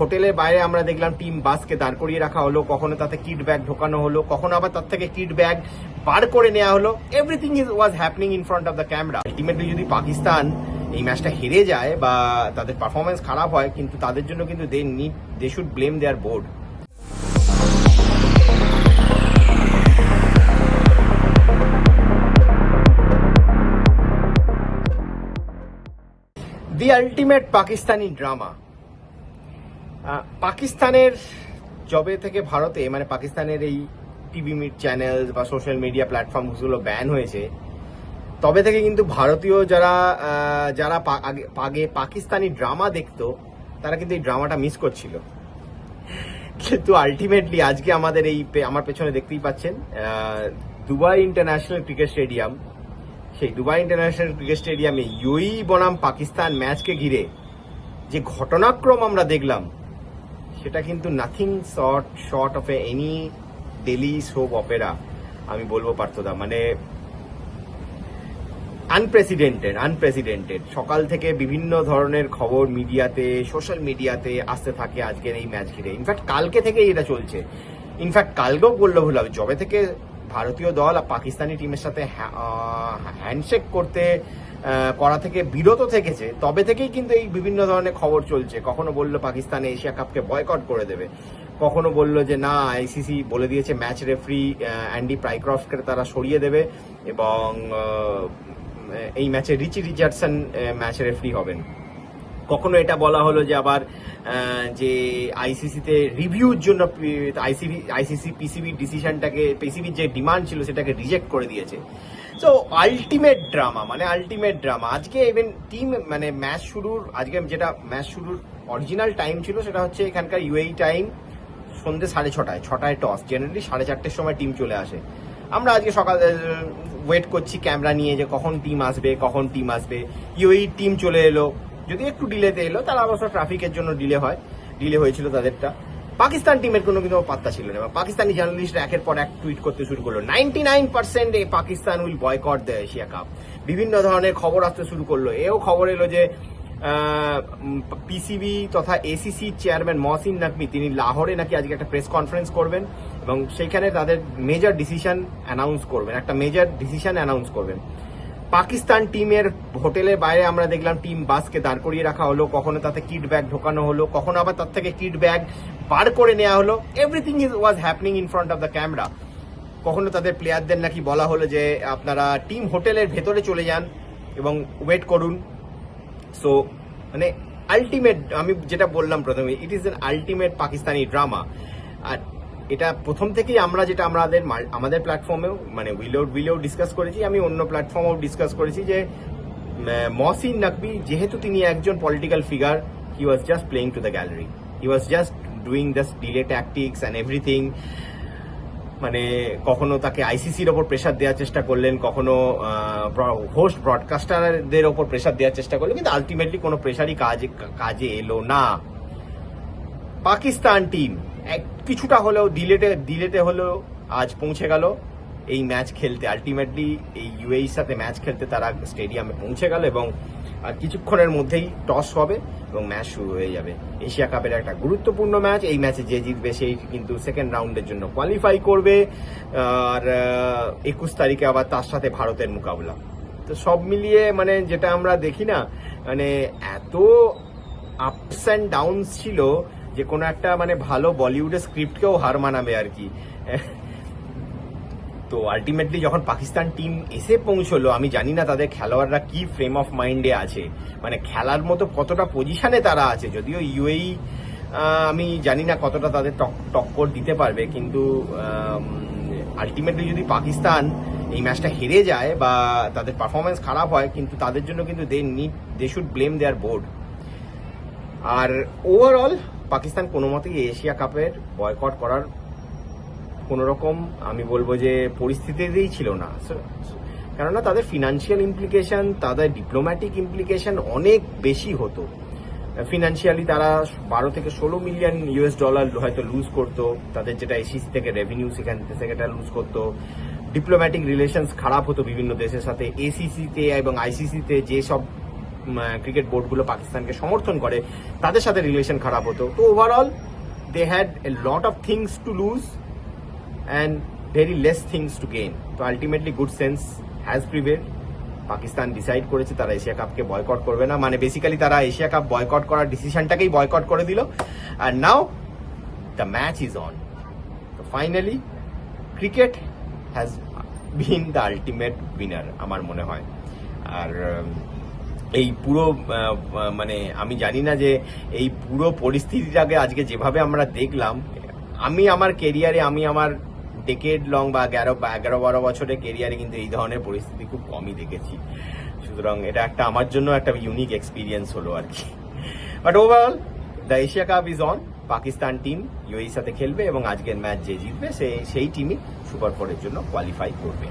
হোটেলের বাইরে আমরা দেখলাম টিম বাসকে দাঁড় করিয়ে রাখা হলো, কখনো তাতে কিট ব্যাগ ঢোকানো হলো, কখনো আবার তার থেকে কিট ব্যাগ বার করে নেওয়া হলো। Everything is was happening in front of the camera ultimately যদি পাকিস্তান এই ম্যাচটা হেরে যায় বা তাদের পারফরমেন্স খারাপ হয়, কিন্তু তাদের জন্য কিন্তু they need they should blame their board the ultimate Pakistani drama পাকিস্তানের জবে থেকে ভারতে মানে পাকিস্তানের এই টিভি চ্যানেল বা সোশ্যাল মিডিয়া প্ল্যাটফর্মগুলো ব্যান হয়েছে, তবে থেকে কিন্তু ভারতীয় যারা যারা আগে- পাকিস্তানি ড্রামা দেখতো, তারা কিন্তু এই ড্রামাটা মিস করছিল। কিন্তু আলটিমেটলি আজকে আমাদের এই আমার পেছনে দেখতেই পাচ্ছেন দুবাই ইন্টারন্যাশনাল ক্রিকেট স্টেডিয়াম সেই দুবাই ইন্টারন্যাশনাল ক্রিকেট স্টেডিয়ামে ইউই বনাম পাকিস্তান ম্যাচকে ঘিরে যে ঘটনাক্রম আমরা দেখলাম সেটা কিন্তু nothing short short of a any daily soap opera আমি বলব পার্থদা। মানে আনপ্রেসিডেন্টেড আনপ্রেসিডেন্টেড সকাল থেকে বিভিন্ন ধরনের খবর মিডিয়াতে সোশ্যাল মিডিয়াতে আসতে থাকে আজকের এই ম্যাচ ঘিরে। ইনফ্যাক্ট কালকে থেকেই এটা চলছে। ইনফ্যাক্ট কালকেও বলল ভুল হবে। যবে থেকে ভারতীয় দল আর পাকিস্তানি টিমের সাথে হ্যান্ডশেক করতে করা থেকে বিরত থেকেছে, তবে থেকেই কিন্তু এই বিভিন্ন ধরনের খবর চলছে। কখনো বলল পাকিস্তান এশিয়া কাপকে বয়কট করে দেবে, কখনো বলল যে না আইসিসি বলে দিয়েছে ম্যাচ রেফারি অ্যান্ডি প্রাইক্রফটকে তারা সরিয়ে দেবে এবং এই ম্যাচে রিচি রিচার্ডসন ম্যাচ রেফারি হবেন। কখনো এটা বলা হলো যে আবার যে আইসিসিতে রিভিউর জন্য আইসিবি আইসিসি পিসিবি ডিসিশনটাকে পিসিবির যে ডিমান্ড ছিল সেটাকে রিজেক্ট করে দিয়েছে। সো আলটিমেট ড্রামা মানে আলটিমেট ড্রামা আজকে ইভেন টিম মানে ম্যাচ শুরুর, আজকে যেটা ম্যাচ শুরুর অরিজিনাল টাইম ছিল সেটা হচ্ছে এখানকার ইউএই টাইম সন্ধ্যে সাড়ে ছটায় ছটায় টস জেনারেলি সাড়ে চারটের সময় টিম চলে আসে। আমরা আজকে সকাল ওয়েট করছি ক্যামেরা নিয়ে যে কখন টিম আসবে, কখন টিম আসবে। ইউএই টিম চলে এলো। যদি একটু ডিলেতে এলো তারা অবশ্য ট্রাফিকের জন্য ডিলে হয়। ডিলে হয়েছিল তাদেরটা। পাকিস্তান টিমের কোনো কিন্তু পাত্তা ছিল না। পাকিস্তানি জার্নালিস্টরা একের পর এক টুইট করতে শুরু করল। নাইনটি নাইন পার্সেন্ট এই Pakistan will boycott the Asia cup বিভিন্ন ধরনের খবর আসতে শুরু করল। এও খবর এলো যে পিসিবি তথা এসিসি চেয়ারম্যান মহসিন নাকমি তিনি লাহোরে নাকি আজকে একটা প্রেস কনফারেন্স করবেন এবং সেইখানে তাদের মেজর ডিসিশন অ্যানাউন্স করবেন। একটা মেজর ডিসিশন অ্যানাউন্স করবেন। পাকিস্তান টিমের হোটেলের বাইরে আমরা দেখলাম টিম বাসকে দাঁড় করিয়ে রাখা হলো, কখনো তাতে কিট ব্যাগ ঢোকানো হলো, কখনো আবার তার থেকে কিট ব্যাগ বার করে নেওয়া হলো। Everything is was happening in front of the camera কখনো তাদের প্লেয়ারদের নাকি বলা হলো যে, আপনারা টিম হোটেলের ভেতরে চলে যান এবং ওয়েট করুন। সো মানে আলটিমেট আমি যেটা বললাম প্রথমে it is an ultimate Pakistani drama আর এটা প্রথম থেকেই আমরা যেটা আমাদের আমাদের প্ল্যাটফর্মেও মানে উইলেও উইলেও ডিসকাস করেছি, আমি অন্য প্ল্যাটফর্মেও ডিসকাস করেছি যে মহসিন নাকবি যেহেতু তিনি একজন political figure he was just playing to the gallery he was just doing the delay tactics and everything মানে কখনো তাকে আইসিসির ওপর প্রেশার দেওয়ার চেষ্টা করলেন, কখনো হোস্ট ব্রডকাস্টারদের ওপর প্রেশার দেওয়ার চেষ্টা করলেন, কিন্তু আলটিমেটলি কোনো প্রেশারই কাজে কাজে এলো না। পাকিস্তান টিম কিছুটা হলেও ডিলেটে ডিলেটে হলেও আজ পৌঁছে গেল। এই ম্যাচ খেলতে আলটিমেটলি এই ইউএইর সাথে ম্যাচ খেলতে তারা স্টেডিয়ামে পৌঁছে গেল এবং আর কিছুক্ষণের মধ্যেই টস হবে এবং ম্যাচ শুরু হয়ে যাবে। এশিয়া কাপের একটা গুরুত্বপূর্ণ ম্যাচ এই ম্যাচে যে জিতবে সেই কিন্তু সেকেন্ড রাউন্ডের জন্য কোয়ালিফাই করবে। আর একুশ তারিখে আবার তার সাথে ভারতের মোকাবিলা। তো সব মিলিয়ে মানে যেটা আমরা দেখি না মানে এত আপস অ্যান্ড ডাউনস ছিল যে কোনো একটা মানে ভালো বলিউডের স্ক্রিপ্টকেও হার মানাবে আর কি। তো আলটিমেটলি যখন পাকিস্তান টিম এসে পৌঁছলো, আমি জানি না তাদের খেলোয়াড়রা কি ফ্রেম অফ মাইন্ডে আছে। মানে খেলার মতো কতটা পজিশনে তারা আছে, যদিও ইউএই আমি জানি না কতটা তাদের টক- টক্কর দিতে পারবে, কিন্তু আলটিমেটলি যদি পাকিস্তান এই ম্যাচটা হেরে যায় বা তাদের পারফরমেন্স খারাপ হয়, কিন্তু তাদের জন্য কিন্তু they need they should blame their board R overall Pakistan কোনো মতেই এশিয়া কাপের বয়কট করার কোন রকম, আমি বলব যে পরিস্থিতিতেই ছিল না। কেননা তাদের ফিনান্সিয়াল ইমপ্লিকেশন তাদের ডিপ্লোম্যাটিক ইমপ্লিকেশন অনেক বেশি হতো। ফিনান্সিয়ালি তারা বারো থেকে ষোলো মিলিয়ন ইউএস ডলার হয়তো লুজ করতো, তাদের যেটা এসিসি থেকে রেভিনিউ সেখান থেকে সেটা লুজ করতো। ডিপ্লোম্যাটিক রিলেশনস খারাপ হতো বিভিন্ন দেশের সাথে। এসিসিতে এবং আইসিসিতে যেসব ক্রিকেট বোর্ডগুলো পাকিস্তানকে সমর্থন করে, তাদের সাথে রিলেশন খারাপ হতো। তো overall they had a lot of things to lose and very less things to gain তো ultimately good sense has prevailed Pakistan decide করেছে, তারা এশিয়া কাপকে বয়কট করবে না। মানে বেসিক্যালি তারা এশিয়া কাপ বয়কট করার ডিসিশনটাকেই বয়কট করে দিল। আর now the match is on finally cricket has been the ultimate winner আমার মনে হয়। আর এই পুরো মানে আমি জানি না যে এই পুরো পরিস্থিতিটাকে আজকে যেভাবে আমরা দেখলাম, আমি আমার কেরিয়ারে আমি আমার ডেকেড লং বা এগারো বা এগারো, বারো বছরের কেরিয়ারে কিন্তু এই ধরনের পরিস্থিতি খুব কমই দেখেছি। সুতরাং এটা একটা আমার জন্য একটা ইউনিক এক্সপিরিয়েন্স হলো আর কি। But overall the Asia cup is on Pakistan team UAE সাথে খেলবে এবং আজকের ম্যাচ যে জিতবে, সে, সেই টিমই সুপার ফোরের জন্য কোয়ালিফাই করবে।